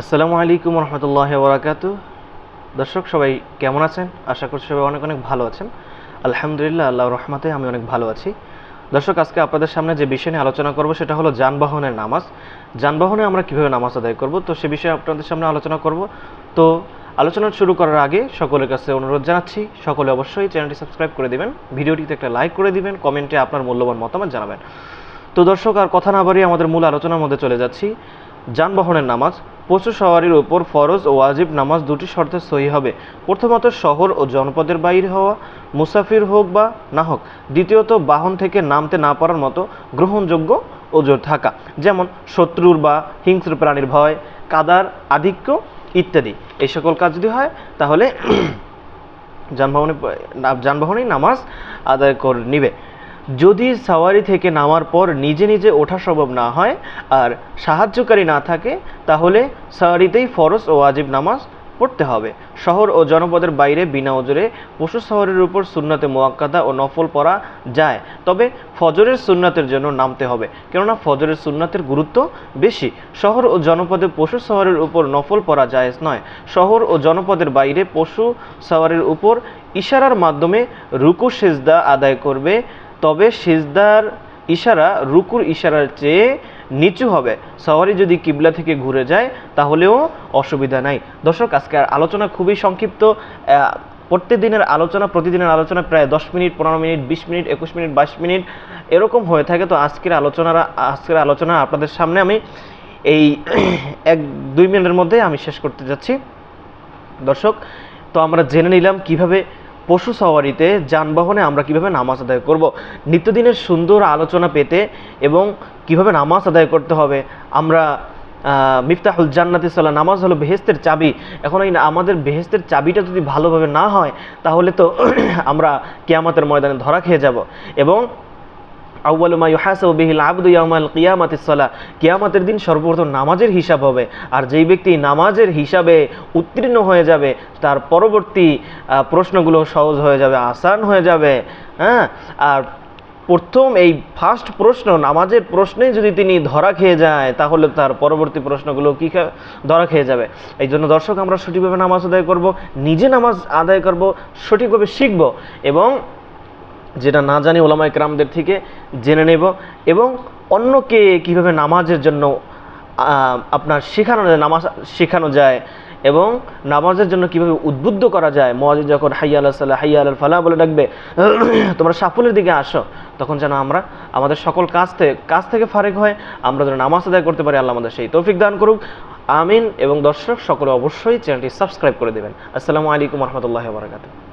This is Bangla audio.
আসসালামু আলাইকুম রহমতুল্লাহ বরাকাত দর্শক, সবাই কেমন আছেন? আশা করছি সবাই অনেক অনেক ভালো আছেন। আলহামদুলিল্লাহ আল্লাহ রহমতে আমি অনেক ভালো আছি। দর্শক, আজকে আপনাদের সামনে যে বিষয় নিয়ে আলোচনা করব সেটা হলো যানবাহনের নামাজ। যানবাহনে আমরা কীভাবে নামাজ আদায় করব? তো সে বিষয়ে আপনাদের সামনে আলোচনা করব। তো আলোচনা শুরু করার আগে সকলের কাছে অনুরোধ জানাচ্ছি, সকলে অবশ্যই চ্যানেলটি সাবস্ক্রাইব করে দিবেন, ভিডিওটিতে একটা লাইক করে দিবেন, কমেন্টে আপনার মূল্যবান মতামত জানাবেন। তো দর্শক, আর কথা না বাড়িয়ে আমাদের মূল আলোচনার মধ্যে চলে যাচ্ছি। যানবাহনের নামাজ, পশু সওয়ারির উপর ফরজ ও ওয়াজিব নামাজ দুটি শর্তে সহি হবে। প্রথমত, শহর ও জনপদের বাইরে হওয়া, মুসাফির হোক বা না হোক। দ্বিতীয়ত, বাহন থেকে নামতে না পারার মতো গ্রহণযোগ্য ওজোর থাকা, যেমন শত্রুর বা হিংস্র প্রাণীর ভয়, কাদার আধিক্য ইত্যাদি। এই সকল কাজ যদি হয়, তাহলে যানবাহনে, যানবাহনেই নামাজ আদায় করে, নিবে। যদি সাওয়ারি থেকে নামার পর নিজে নিজে ওঠা সম্ভব না হয় আর সাহায্যকারী না থাকে, তাহলে সাওয়ারিতেই ফরজ ও ওয়াজিব নামাজ পড়তে হবে। শহর ও জনপদের বাইরে বিনা ওজরে পশু শহরের উপর সুন্নাতে মোয়াক্কাদা ও নফল পড়া যায়। তবে ফজরের সুন্নাতের জন্য নামতে হবে, কেননা ফজরের সুন্নাতের গুরুত্ব বেশি। শহর ও জনপদে পশু শহরের উপর নফল পড়া জায়েজ নয়। শহর ও জনপদের বাইরে পশু সওয়ারের উপর ইশারার মাধ্যমে রুকু, সেজদা আদায় করবে তবে সেজদার ইশারা রুকুর ইশারার চেয়ে নিচু হবে। সওয়ারি যদি কিবলা থেকে ঘুরে যায় তাহলেও অসুবিধা নাই। দর্শক আজকের আলোচনা খুবই সংক্ষিপ্ত। আহ, প্রত্যেক দিনের আলোচনা প্রতিদিনের আলোচনা প্রায় দশ মিনিট পনেরো মিনিট বিশ মিনিট একুশ মিনিট বাইশ মিনিট এরকম হয়ে থাকে। তো আজকের আলোচনার আজকের আলোচনা আপনাদের সামনে আমি এই এক দুই মিনিটের মধ্যে আমি শেষ করতে যাচ্ছি। দর্শক তো আমরা জেনে নিলাম কীভাবে পশু সওয়ারিতে যানবাহনে আমরা কীভাবে নামাজ আদায় করব, নিত্যদিনের সুন্দর আলোচনা পেতে এবং কীভাবে নামাজ আদায় করতে হবে, আমরা মিফতাহুল জান্নাতি সাল্লাহ নামাজ হলো বেহেস্তের চাবি। এখন এই আমাদের বেহেস্তের চাবিটা যদি ভালোভাবে না হয়, তাহলে তো আমরা কেয়ামতের ময়দানে ধরা খেয়ে যাব। এবং আউ্বালু মা ইউহাসাবু বিহিল আবদু ইয়াউমাল কিয়ামাতিস সালাহ কিয়ামতের দিন সর্বপ্রথম নামাজের হিসাব হবে। আর যেই ব্যক্তি নামাজের হিসাবে উত্তীর্ণ হয়ে যাবে, তার পরবর্তী প্রশ্নগুলো সহজ হয়ে যাবে, আসান হয়ে যাবে। হ্যাঁ? আর প্রথম এই ফার্স্ট প্রশ্ন, নামাজের প্রশ্নে যদি তিনি ধরা খেয়ে যায়, তাহলে তার পরবর্তী প্রশ্নগুলো কী ধরা খেয়ে যাবে। এই জন্য দর্শক, আমরা সঠিকভাবে নামাজ আদায় করব, নিজে নামাজ আদায় করব, সঠিকভাবে শিখব এবং যেটা না জানি ওলামায় ক্রামদের থেকে জেনে নেব। এবং অন্যকে কীভাবে নামাজের জন্য আপনার শেখানো যায়, নামাজ শেখানো যায় এবং নামাজের জন্য কীভাবে উদ্বুদ্ধ করা যায়। মহাজিদ যখন হাইয়া আল্লাহ সাল্লাহ হাইয়া আল ফালাহ বলে ডাকবে, তোমরা সাফল্যের দিকে আসো। তখন যেন আমরা, আমাদের সকল কাজ থেকে কাজ থেকে ফারেক হয় আমরা যেন নামাজ আদায় করতে পারি, আল্লাহ আমাদের সেই তৌফিক দান করুক। আমিন। এবং দর্শক, সকলে অবশ্যই চ্যানেলটি সাবস্ক্রাইব করে দেবেন। আসসালামু আলাইকুম রহমতুল্লাহ বারাকাতুহ।